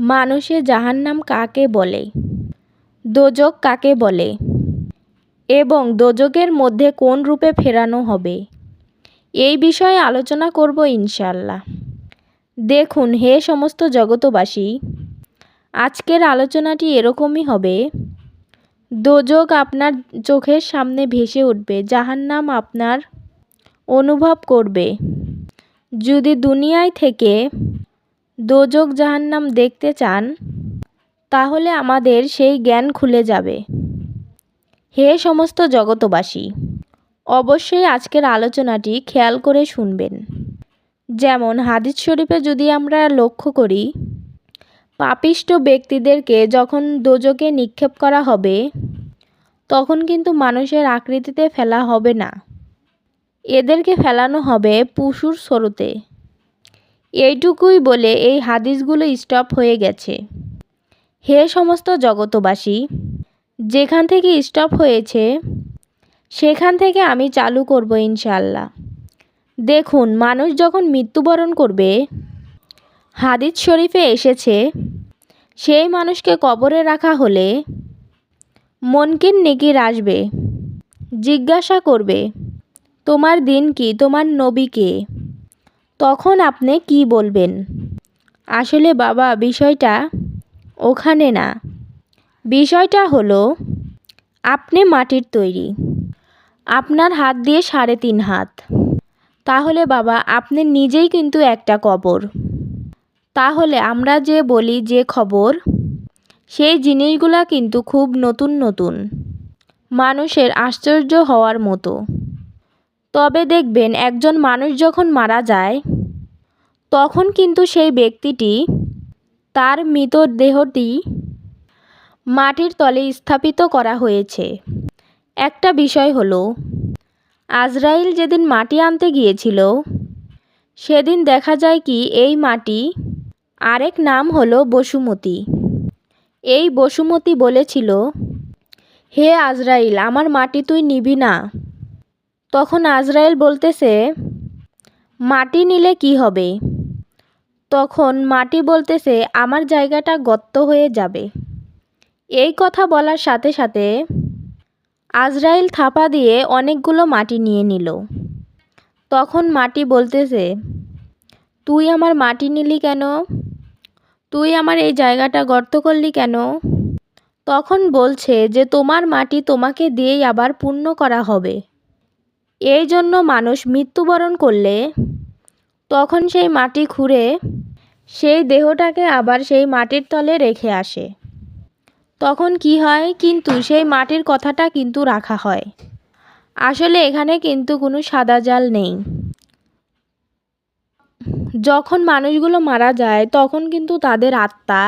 মানুষে জাহান্নাম কাকে বলে? দোজক কাকে বলে? এবং দোজকের মধ্যে কোন রূপে ফেরানো হবে? এই বিষয়ে আলোচনা করব ইনশাল্লাহ দেখুন, হে সমস্ত জগতবাসী আজকের আলোচনাটি এরকমই হবে। দোজক আপনার চোখের সামনে ভেসে উঠবে, জাহান্নাম আপনার অনুভব করবে। যদি দুনিয়ায় থেকে দোজক জাহান্নাম দেখতে চান, তাহলে আমাদের সেই জ্ঞান খুলে যাবে। হে সমস্ত জগতবাসী, অবশ্যই আজকের আলোচনাটি খেয়াল করে শুনবেন। যেমন হাদিস শরীফে যদি আমরা লক্ষ্য করি, পাপিষ্ট ব্যক্তিদেরকে যখন দোজকে নিক্ষেপ করা হবে, তখন কিন্তু মানুষের আকৃতিতে ফেলা হবে না। এদেরকে ফেলানো হবে পশুর স্রোতে। এইটুকুই বলে এই হাদিসগুলো স্টপ হয়ে গেছে। হে সমস্ত জগতবাসী, যেখান থেকে স্টপ হয়েছে, সেখান থেকে আমি চালু করব ইনশাল্লাহ দেখুন, মানুষ যখন মৃত্যুবরণ করবে, হাদিস শরীফে এসেছে, সেই মানুষকে কবরে রাখা হলে মনকিন নেকির আসবে, জিজ্ঞাসা করবে, তোমার দিন কি? তোমার নবী কে? তখন আপনি কি বলবেন? আসলে বাবা, বিষয়টা ওখানে না। বিষয়টা হলো, আপনি মাটির তৈরি। আপনার হাত দিয়ে সাড়ে তিন হাত। তাহলে বাবা, আপনি নিজেই কিন্তু একটা কবর। তাহলে আমরা যে বলি যে খবর, সেই জিনিসগুলা কিন্তু খুব নতুন নতুন। মানুষের আশ্চর্য হওয়ার মতো। তবে দেখবেন একজন মানুষ যখন মারা যায়, তখন কিন্তু সেই ব্যক্তিটি তার মৃতদেহটি মাটির তলে স্থাপিত করা হয়েছে। একটা বিষয় হলো, আজরাইল যেদিন মাটি আনতে গিয়েছিল, সেদিন দেখা যায় কি এই মাটি আরেক নাম হলো বসুমতী। এই বসুমতী বলেছিল, হে আজরাইল, আমার মাটি তুই নিবি না। তখন আজরাইল বলতেছে, মাটি নিলে কি হবে? তখন মাটি বলতেছে, আমার জায়গাটা গর্ত হয়ে যাবে। এই কথা বলার সাথে সাথে আজরাইল থাপা দিয়ে অনেকগুলো মাটি নিয়ে নিল। তখন মাটি বলতেছে, তুই আমার মাটি নিলি কেন? তুই আমার এই জায়গাটা গর্ত করলি কেন? তখন বলছে যে, তোমার মাটি তোমাকে দিয়েই আবার পূর্ণ করা হবে। এই জন্য মানুষ মৃত্যুবরণ করলে তখন সেই মাটি খুঁড়ে সেই দেহটাকে আবার সেই মাটির তলে রেখে আসে। তখন কি হয়? কিন্তু সেই মাটির কথাটা কিন্তু রাখা হয়। আসলে এখানে কিন্তু কোনো সাদা জাল নেই। যখন মানুষগুলো মারা যায়, তখন কিন্তু তাদের আত্মা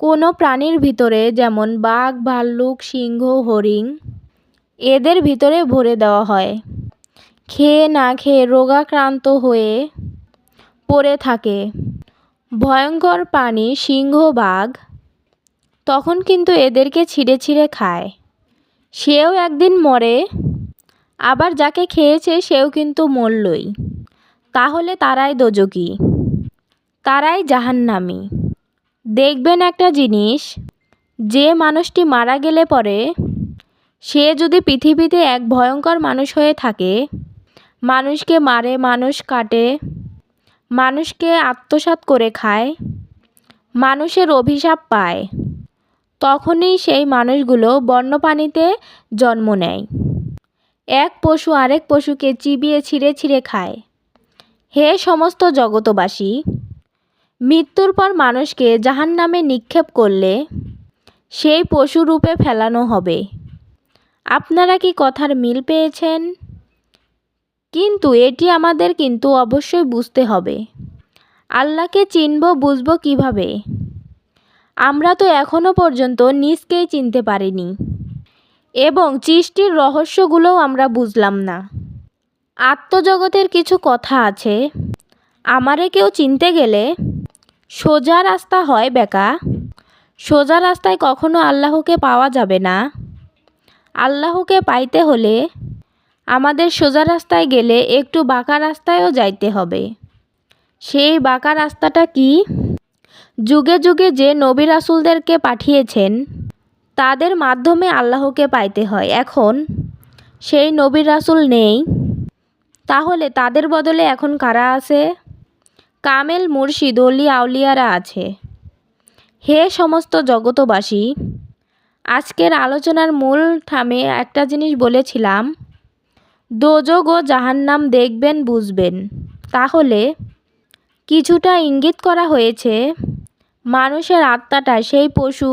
কোনো প্রাণীর ভিতরে, যেমন বাঘ, ভাল্লুক, সিংহ, হরিণ, এদের ভিতরে ভরে দেওয়া হয়। খেয়ে না খেয়ে রোগাক্রান্ত হয়ে পড়ে থাকে। ভয়ঙ্কর প্রাণী সিংহ, বাঘ তখন কিন্তু এদেরকে ছিঁড়ে ছিঁড়ে খায়। সেও একদিন মরে, আবার যাকে খেয়েছে সেও কিন্তু মরলই। তাহলে তারাই দোজকি তারাই জাহান্নামি। দেখবেন একটা জিনিস, যে মানুষটি মারা গেলে পরে সে যদি পৃথিবীতে এক ভয়ঙ্কর মানুষ হয়ে থাকে মানুষকে মারে, মানুষ কাটে, মানুষকে আত্মসাৎ করে খায়, মানুষের অভিশাপ পায়, তখনই সেই মানুষগুলো বন্যপ্রাণীতে জন্ম নেয়। এক পশু আরেক পশুকে চিবিয়ে ছিঁড়ে ছিঁড়ে খায়। হে সমস্ত জগতবাসী, মৃত্যুর পর মানুষকে জাহান নামে নিক্ষেপ করলে সেই পশু রূপে ফেলানো হবে। আপনারা কি কথার মিল পেয়েছেন? কিন্তু এটি আমাদের কিন্তু অবশ্যই বুঝতে হবে। আল্লাহকে চিনব, বুঝব কীভাবে? আমরা তো এখনও পর্যন্ত নিজকেই চিনতে পারিনি। এবং সৃষ্টির রহস্যগুলোও আমরা বুঝলাম না। আত্মজগতের কিছু কথা আছে। আমারে কেউ চিনতে গেলে সোজা রাস্তা হয় বেকা। সোজা রাস্তায় কখনো আল্লাহকে পাওয়া যাবে না। আল্লাহকে পাইতে হলে আমাদের সোজা রাস্তায় গেলে একটু বাঁকা রাস্তায়ও যাইতে হবে। সেই বাঁকা রাস্তাটা কি? যুগে যুগে যে নবী রাসুলদেরকে পাঠিয়েছেন, তাদের মাধ্যমে আল্লাহকে পাইতে হয়। এখন সেই নবী রাসুল নেই। তাহলে তাদের বদলে এখন কারা আছে? কামেল, মুর্শিদ, অলি, আউলিয়ারা আছে। হে সমস্ত জগতবাসী, আজকের আলোচনার মূল থামে একটা জিনিস বলেছিলাম। দোজগ ও জাহান্নাম দেখবেন, বুঝবেন। তাহলে কিছুটা ইঙ্গিত করা হয়েছে, মানুষের আত্মাটা সেই পশু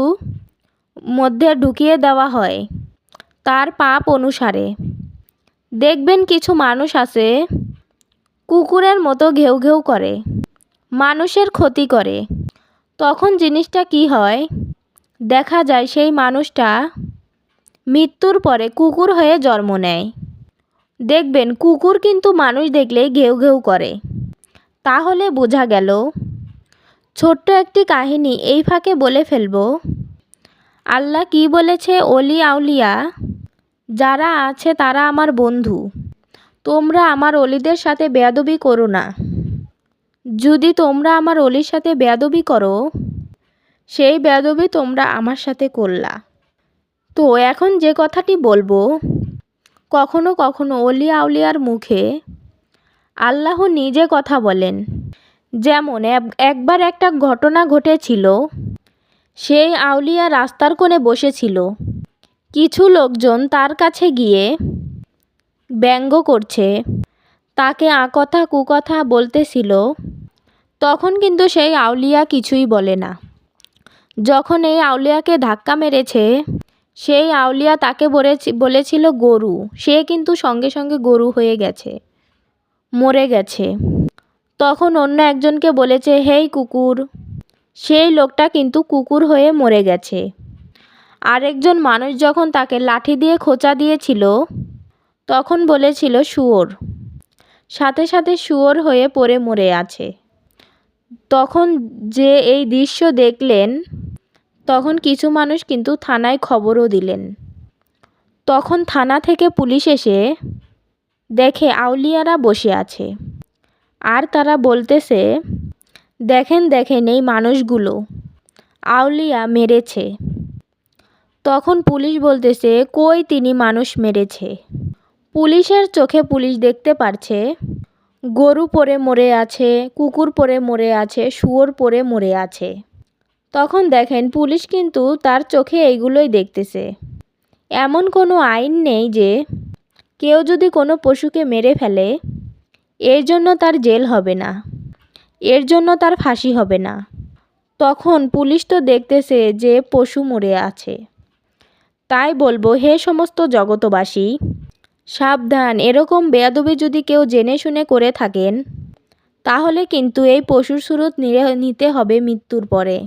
মধ্যে ঢুকিয়ে দেওয়া হয়, তার পাপ অনুসারে। দেখবেন কিছু মানুষ আছে, কুকুরের মতো ঘেউ ঘেউ করে, মানুষের ক্ষতি করে। তখন জিনিসটা কি হয়? দেখা যায় সেই মানুষটা মৃত্যুর পরে কুকুর হয়ে জন্ম নেয়। দেখবেন কুকুর কিন্তু মানুষ দেখলে ঘেউ ঘেউ করে। তাহলে বোঝা গেল, ছোট্ট একটি কাহিনী এই ফাঁকে বলে ফেলব। আল্লাহ কি বলেছে, অলি আউলিয়া? যারা আছে তারা আমার বন্ধু। তোমরা আমার অলিদের সাথে বেয়াদবি করো না। যদি তোমরা আমার অলির সাথে বেয়াদবি করো, সেই বেয়াদবি তোমরা আমার সাথে করলা। তো এখন যে কথাটি বলব কখনো কখনো অলি আউলিয়ার মুখে আল্লাহ নিজে কথা বলেন। যেমন একবার একটা ঘটনা ঘটেছিল, সেই আউলিয়া রাস্তার কোণে বসেছিল। কিছু লোকজন তার কাছে গিয়ে ব্যঙ্গ করছে। তাকে আকথা কুকথা বলতেছিল, তখন কিন্তু সেই আউলিয়া কিছুই বলে না। যখন এই আউলিয়াকে ধাক্কা মেরেছে সেই আউলিয়া তাকে বলেছি- বলেছিল গরু। সে কিন্তু সঙ্গে সঙ্গে গরু হয়ে গেছে, মরে গেছে। তখন অন্য একজনকে বলেছে, হেই কুকুর। সেই লোকটা কিন্তু কুকুর হয়ে মরে গেছে। আরেকজন মানুষ যখন তাকে লাঠি দিয়ে খোঁচা দিয়েছিল, তখন বলেছিল, শুয়োর। সাথে সাথে শুয়োর হয়ে পড়ে মরে আছে। তখন যে এই দৃশ্য দেখলেন তখন কিছু মানুষ কিন্তু থানায় খবরও দিলেন। তখন থানা থেকে পুলিশ এসে দেখে আউলিয়ারা বসে আছে। আর তারা বলতেছে, দেখেন দেখেন এই মানুষগুলো, আউলিয়া মেরেছে। তখন পুলিশ বলতেছে, কই তিনি মানুষ মেরেছে? পুলিশের চোখে পুলিশ দেখতে পারছে, গরু পরে মরে আছে, কুকুর পরে মরে আছে, শুয়োর পরে মরে আছে। তখন দেখেন পুলিশ কিন্তু তার চোখে এইগুলোই দেখতেছে। এমন কোনো আইন নেই যে কেউ যদি কোনো পশুকে মেরে ফেলে, এর জন্য তার জেল হবে না, এর জন্য তার ফাঁসি হবে না। তখন পুলিশ তো দেখতেছে যে পশু মরে আছে। তাই বলব, হে সমস্ত জগতবাসী, সাবধান। এরকম বেয়াদবি যদি কেউ জেনে শুনে করে থাকেন, তাহলে কিন্তু এই পশুর সুরত নিতে হবে মৃত্যুর পরে।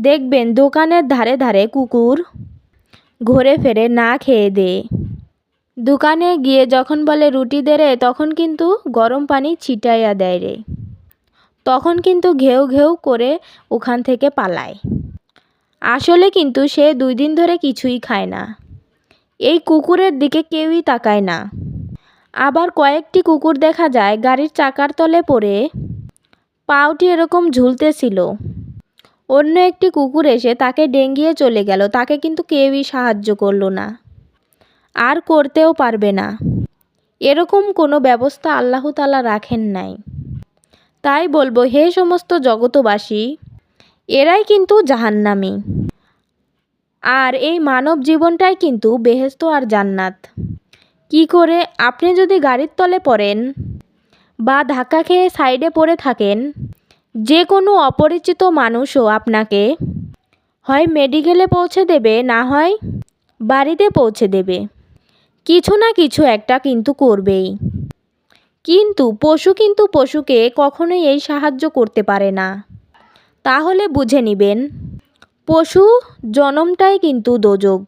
দেখবেন দোকানের ধারে ধারে কুকুর ঘুরে ফেরে না খেয়ে দে দোকানে গিয়ে যখন বলে রুটি দে তখন কিন্তু গরম পানি ছিটাইয়া দেয় রে। তখন কিন্তু ঘেউ ঘেউ করে ওখান থেকে পালায়। আসলে কিন্তু সে দুই দিন ধরে কিছুই খায় না। এই কুকুরের দিকে কেউই তাকায় না। আবার কয়েকটি কুকুর দেখা যায়, গাড়ির চাকার তলে পড়ে। পাউটি এরকম ঝুলতেছিল। অন্য একটি কুকুর এসে তাকে ডেঙ্গিয়ে চলে গেল। তাকে কিন্তু কেউই সাহায্য করল না। আর করতেও পারবে না। এরকম কোনো ব্যবস্থা আল্লাহ তালা রাখেন নাই। তাই বলব, হে সমস্ত জগতবাসী এরাই কিন্তু জাহান্নামি। আর এই মানব জীবনটাই কিন্তু বেহেস্ত আর জান্নাত। কি করে? আপনি যদি গাড়ির তলে পড়েন বা ধাক্কা খেয়ে সাইডে পড়ে থাকেন যে কোনো অপরিচিত মানুষও আপনাকে, হয় মেডিকেলে পৌঁছে দেবে, না হয় বাড়িতে পৌঁছে দেবে। কিছু না কিছু একটা কিন্তু করবেই। কিন্তু পশু কিন্তু পশুকে কখনোই এই সাহায্য করতে পারে না। তাহলে বুঝে নিবেন, পশু জনমটাই কিন্তু দোজক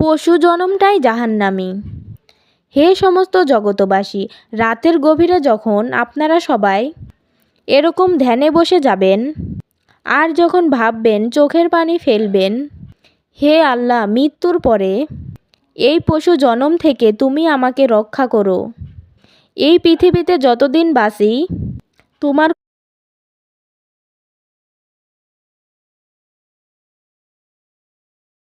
পশু জনমটাই জাহান্নামী। হে সমস্ত জগতবাসী, রাতের গভীরে যখন আপনারা সবাই এরকম ধ্যানে বসে যাবেন। আর যখন ভাববেন, চোখের পানি ফেলবেন, হে আল্লাহ, মৃত্যুর পরে এই পশু জনম থেকে তুমি আমাকে রক্ষা করো। এই পৃথিবীতে যতদিন বাসি, তোমার